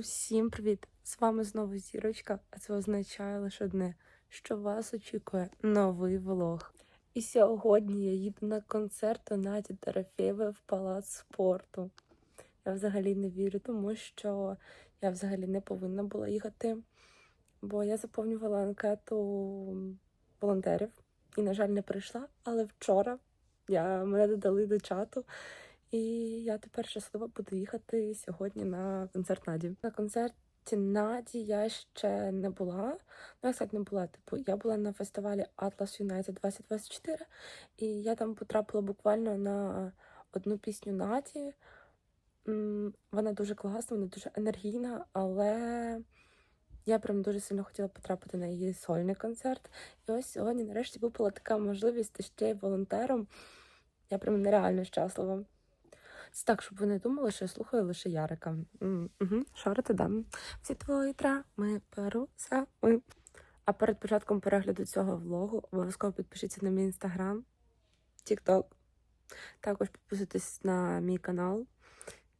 Усім привіт! З вами знову зірочка, а це означає лише одне, що вас очікує новий влог. І сьогодні я їду на концерт у Наді Дорофєєвої в палац спорту. Я взагалі не вірю, тому що я взагалі не повинна була їхати, бо я заповнювала анкету волонтерів і, на жаль, не прийшла. Але вчора я, мене додали до чату. І я тепер щаслива буду їхати сьогодні на концерт Наді. На концерті Наді я ще не була. Ну, я кстати, не була. Типу, я була на фестивалі Atlas United 2024, і я там потрапила буквально на одну пісню Наді. Вона дуже класна, вона дуже енергійна, але я прям дуже сильно хотіла потрапити на її сольний концерт. І ось сьогодні, нарешті, випала така можливість ще й волонтером. Я прям нереально щаслива. Це так, щоб ви не думали, що я слухаю лише Ярика. Угу. Шарити дам. Всі твої травми перу сами. А перед початком перегляду цього влогу обов'язково підпишіться на мій інстаграм, тікток. Також підписуйтесь на мій канал.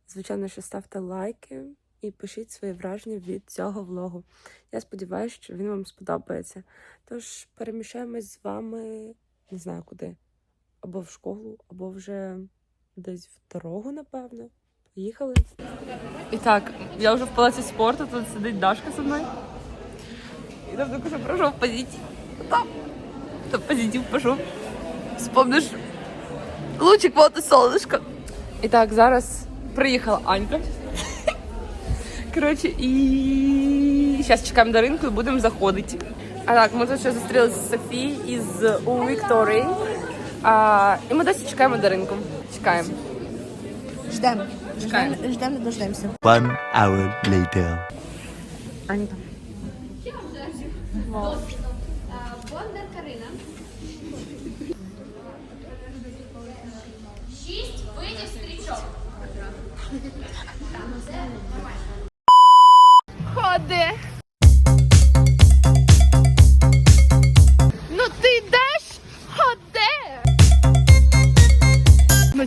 Звичайно, що ставте лайки і пишіть свої враження від цього влогу. Я сподіваюся, що він вам сподобається. Тож переміщаємось з вами не знаю куди. Або в школу, або вже десь в дорогу, напевно. Поїхали. І так, я вже в палаці спорту, тут сидить Дашка зі мною. І там також прошов позитив. Там. Там позитив пішов. Вспомниш лучик вот і солнышко. І так, зараз приїхала Анька. Коротше, і зараз чекаємо до ринку і будемо заходити. А так, ми тут ще зустрілися з Софією із у Вікторії. А, і ми досі чекаємо до ринку. Чекаємо. Ждем. Чекаємо. Ждем, ждем, не дождемся. One hour later. Аніка. Бондар Карина. Шість видів стрічок. Ходи.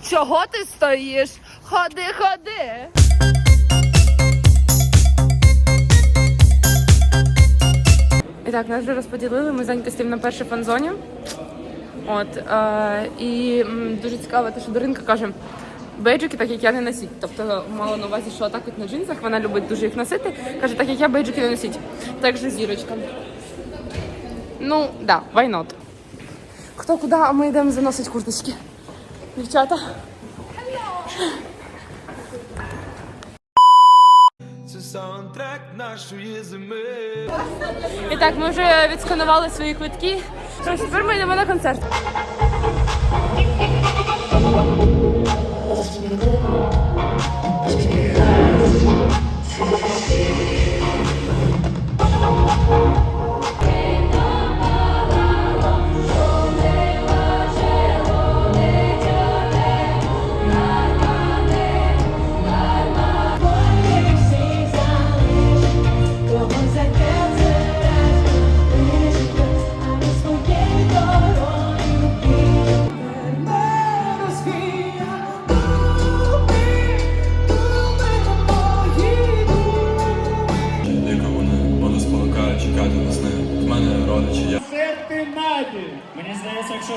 Чого ти стоїш? Ходи, ходи. І так, нас вже розподілили. Ми зайняті з тим на першій фан-зоні. От, е, і м, дуже цікаво, те, що Даринка каже, бейджики, так як я не носіть. Тобто мала на увазі, що так от на джинсах вона любить дуже їх носити. Каже, так як я бейджики не носіть. Так же зірочка. Ну, да, why not? Хто куди, а ми йдемо заносити курточки. Дівчата. Це саундтрек нашої зими. І так, ми вже відсканували свої квитки. Тож тепер ми йдемо на концерт.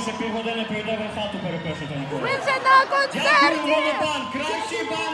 Ще півгодини прийде, ви хату перепишете. Ми вже на Дякую, концерті. Кращий банк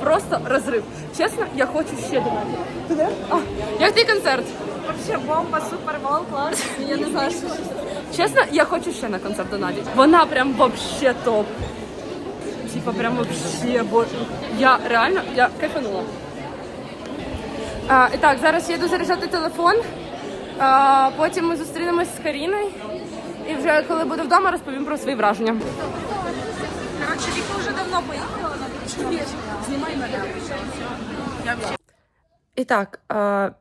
просто розрив. Чесно, я хочу ще Наді. А, як твій концерт? Вообще бомба, супер, вау, клас. Я не знаю, що Чесно, я хочу ще на концерт до Наді. Вона прям вообще топ. Типа прям вообще, боже. Я реально, я кайфанула. А, і так, зараз я йду заряджати телефон. А, потім ми зустрінемось з Каріною. І вже коли буду вдома, розповім про свої враження. Коротше, Віка вже давно поїхала І так,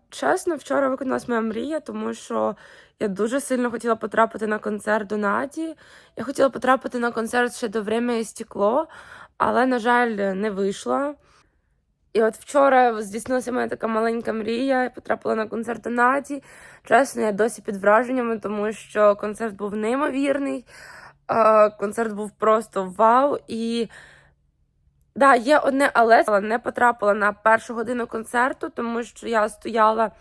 чесно, вчора виконалась моя мрія, тому що я дуже сильно хотіла потрапити на концерт до Наді. Я хотіла потрапити на концерт ще до «Время і стекло, але, на жаль, не вийшло. І от вчора здійснилася моя така маленька мрія. Я потрапила на концерт до Наді. Чесно, я досі під враженнями, тому що концерт був неймовірний. Концерт був просто вау. І Да, є одне але але не потрапила на першу годину концерту, тому що я стояла,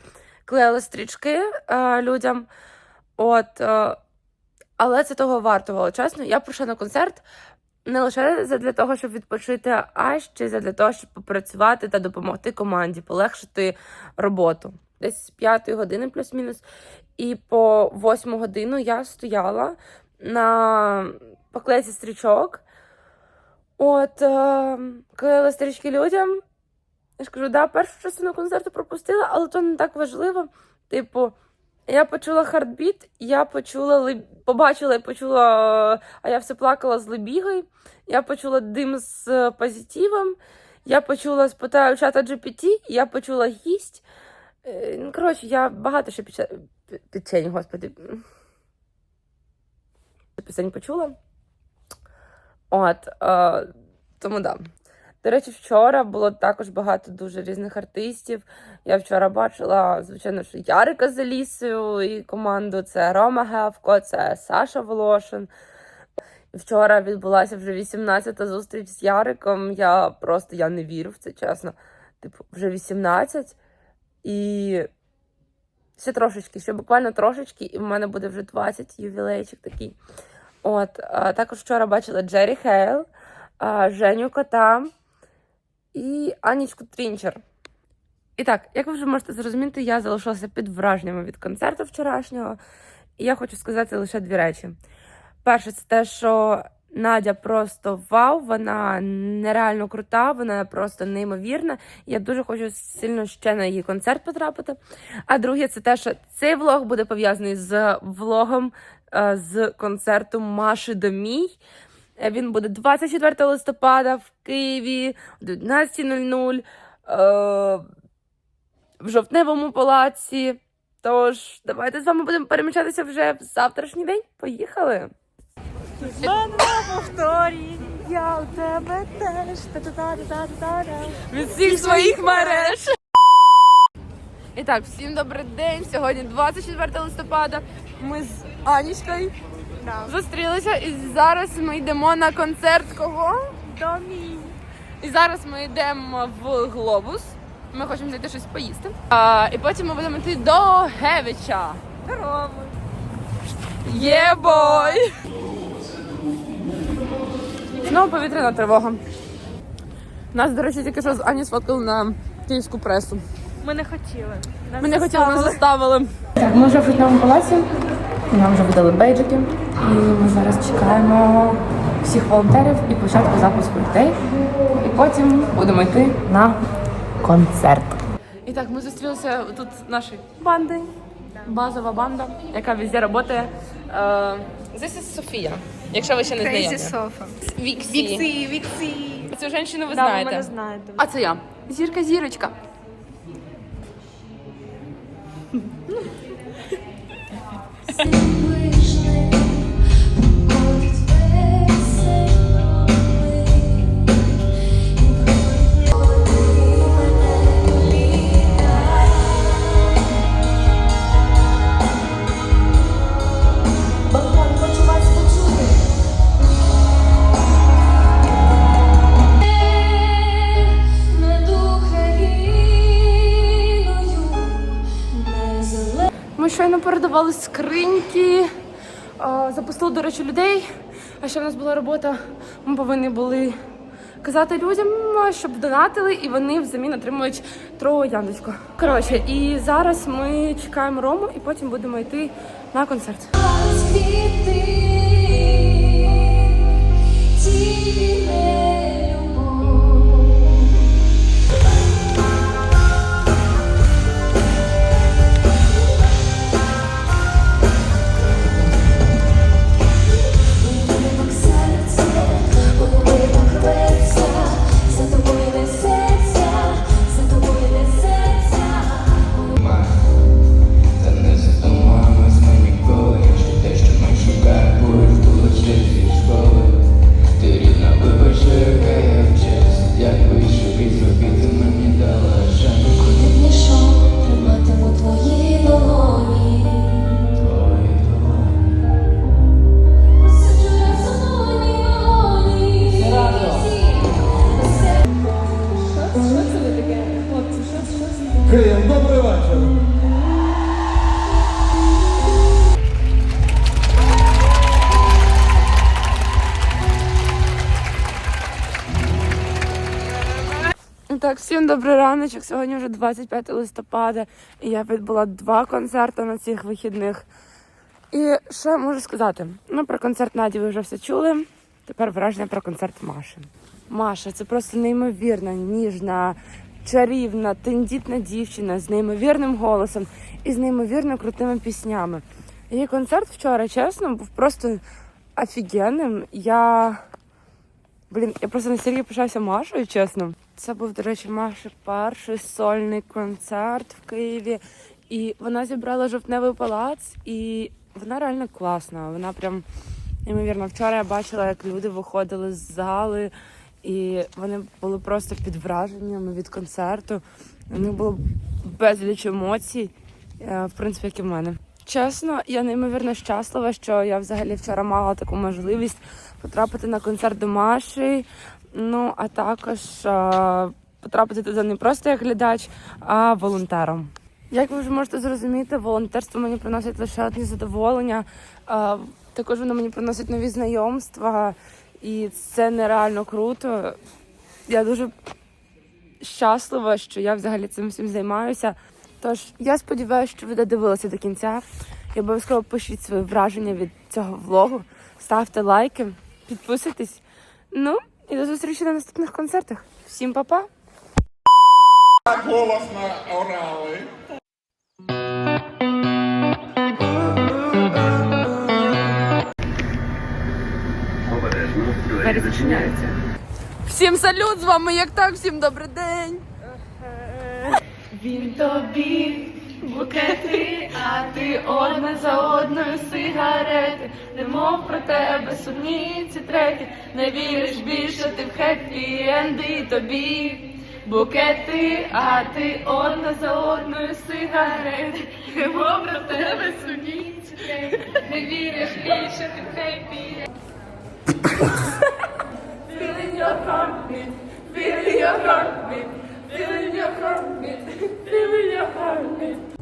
клеїла стрічки е, людям. От, е, але це того вартувало. Чесно, я прийшла на концерт не лише для того, щоб відпочити, а ще для того, щоб попрацювати та допомогти команді, полегшити роботу. Десь з п'ятої години плюс-мінус. І по восьму годину я стояла на поклейці стрічок. От, е, клеїла стрічки людям. Я ж кажу, да, першу частину концерту пропустила, але то не так важливо. Типу, я почула хардбіт, я почула побачила і почула, а я все плакала з Лебігою. Я почула дим з е, позитивом. Я почула спитаю чата GPT, я почула гість. Е, Ну, коротше, я багато ще піче... печень, господи. Пісень почула. От, е, тому да. До речі, вчора було також багато дуже різних артистів. Я вчора бачила, звичайно, що Ярика з Алісою і команду. Це Рома Гевко, це Саша Волошин. Вчора відбулася вже 18-та зустріч з Яриком. Я просто я не вірю в це, чесно. Типу, вже 18. І ще трошечки, ще буквально трошечки, і в мене буде вже 20 ювілейчик такий. От, також вчора бачила Джері Хейл, Женю Кота і Анічку Трінчер. І так, як ви вже можете зрозуміти, я залишилася під враженнями від концерту вчорашнього, і я хочу сказати лише дві речі. Перше, це те, що Надя просто вау, вона нереально крута, вона просто неймовірна. Я дуже хочу сильно ще на її концерт потрапити. А друге, це те, що цей влог буде пов'язаний з влогом е, з концерту Маші Домій. Е, Він буде 24 листопада в Києві о 19.00 е, в жовтневому палаці. Тож, давайте з вами будемо перемічатися вже в завтрашній день. Поїхали! Повторі, я у тебе теж. Та-та-та-та-та-та. від всіх своїх мереж. І так, всім добрий день. Сьогодні 24 листопада. Ми з Анічкою зустрілися і зараз ми йдемо на концерт кого? Домі. І зараз ми йдемо в глобус. Ми хочемо знайти щось поїсти. А, і потім ми будемо йти до Гевича. Здорово. Є бой! Знову повітряна тривога. Нас, до речі, тільки що з Ані сфоткали на київську пресу. Ми не хотіли. Нас Ми не хотіли, ми заставили. Так, ми вже в житньому палаці. Нам вже видали бейджики. І ми зараз чекаємо всіх волонтерів і початку запуску людей. І потім будемо йти на концерт. І так, ми зустрілися тут наші банди. Базова банда, яка везде працює. Uh, this is Софія. Якщо ви ще не знаєте. Софа. Віксі. Віксі, Віксі. Цю жінку ви Да, ви знаєте. мене знаєте. А це я. Зірка зірочка. До речі, людей. А ще в нас була робота. Ми повинні були казати людям, щоб донатили, і вони взамін отримують трояндочку. Коротше, і зараз ми чекаємо Рому, і потім будемо йти на концерт. Розквіти Так, всім добрий раночок. Сьогодні вже 25 листопада, і я відбула два концерти на цих вихідних. І що я можу сказати? Ну, про концерт Наді ви вже все чули. Тепер враження про концерт Маші. Маша це просто неймовірна, ніжна, чарівна, тендітна дівчина з неймовірним голосом і з неймовірно крутими піснями. Її концерт вчора, чесно, був просто офігенним. Я. Блін, я просто настільки пишаюся Машою, чесно. Це був, до речі, Маші перший сольний концерт в Києві. І вона зібрала жовтневий палац, і вона реально класна. Вона прям неймовірно. Вчора я бачила, як люди виходили з зали, і вони були просто під враженнями від концерту. У них було безліч емоцій, е, в принципі, як і в мене. Чесно, я неймовірно щаслива, що я взагалі вчора мала таку можливість потрапити на концерт до Маші. Ну, а також е, потрапити туди не просто як глядач, а волонтером. Як ви вже можете зрозуміти, волонтерство мені приносить лише одні задоволення. Е, також воно мені приносить нові знайомства, і це нереально круто. Я дуже щаслива, що я взагалі цим всім займаюся. Тож я сподіваюся, що ви додивилися до кінця. І обов'язково пишіть свої враження від цього влогу, ставте лайки, підписуйтесь. Ну і до зустрічі на наступних концертах. Всім па-па! Двері зачиняються. Всім салют! З вами як так, всім добрий день! Він тобі букети, а ти одна за одною сигарети, немов про тебе сумніці треті, не віриш більше, ти в хеппі енди тобі. Букети, а ти одна за одною сигарети, немов про тебе сумніці треті, не віриш більше, ти в хеппі. Feeling your heartbeat, feeling your heartbeat, feeling your heartbeat, feeling your heartbeat.